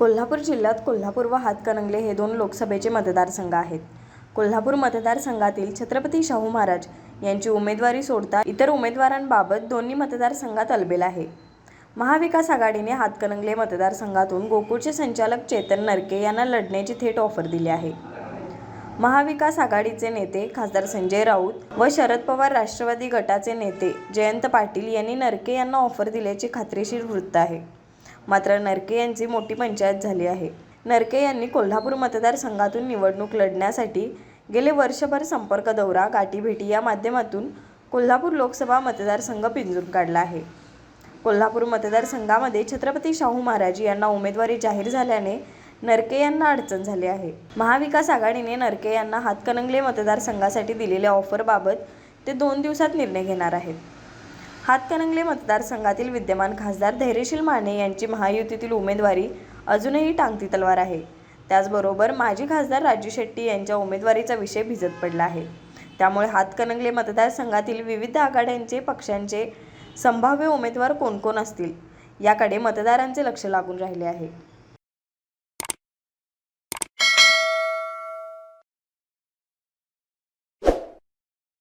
कोल्हापूर जिल्ह्यात कोल्हापूर व हातकणंगले हे दोन लोकसभेचे मतदारसंघ आहेत. कोल्हापूर मतदारसंघातील छत्रपती शाहू महाराज यांची उमेदवारी सोडता इतर उमेदवारांबाबत दोन्ही मतदारसंघात अलबेल आहे. महाविकास आघाडीने हातकणंगले मतदारसंघातून गोकुळचे संचालक चेतन नरके यांना लढण्याची थेट ऑफर दिली आहे. महाविकास आघाडीचे नेते खासदार संजय राऊत व शरद पवार राष्ट्रवादी गटाचे नेते जयंत पाटील यांनी नरके यांना ऑफर दिल्याचे खात्रीशीर वृत्त आहे. मात्र नरके यांची मोठी पंचायत झाली आहे. नरके यांनी कोल्हापूर मतदारसंघातून निवडणूक लढण्यासाठी गेले वर्षभर संपर्क दौरा गाठीभेटी या माध्यमातून कोल्हापूर लोकसभा मतदारसंघ पिंजून काढला आहे. कोल्हापूर मतदारसंघामध्ये छत्रपती शाहू महाराज यांना उमेदवारी जाहीर झाल्याने नरके यांना अडचण झाली आहे. महाविकास आघाडीने नरके यांना हातकणंगले मतदारसंघासाठी दिलेल्या ऑफरबाबत ते दोन दिवसात निर्णय घेणार आहेत. हातकणंगले मतदारसंघातील विद्यमान खासदार धैर्यशील माने यांची महायुतीतील उमेदवारी अजूनही टांगती तलवार आहे. त्याचबरोबर माजी खासदार राजू शेट्टी यांच्या उमेदवारीचा विषय भिजत पडला आहे. त्यामुळे हातकणंगले मतदारसंघातील विविध आघाड्यांचे पक्षांचे संभाव्य उमेदवार कोण कोण असतील याकडे मतदारांचे लक्ष लागून राहिले आहे.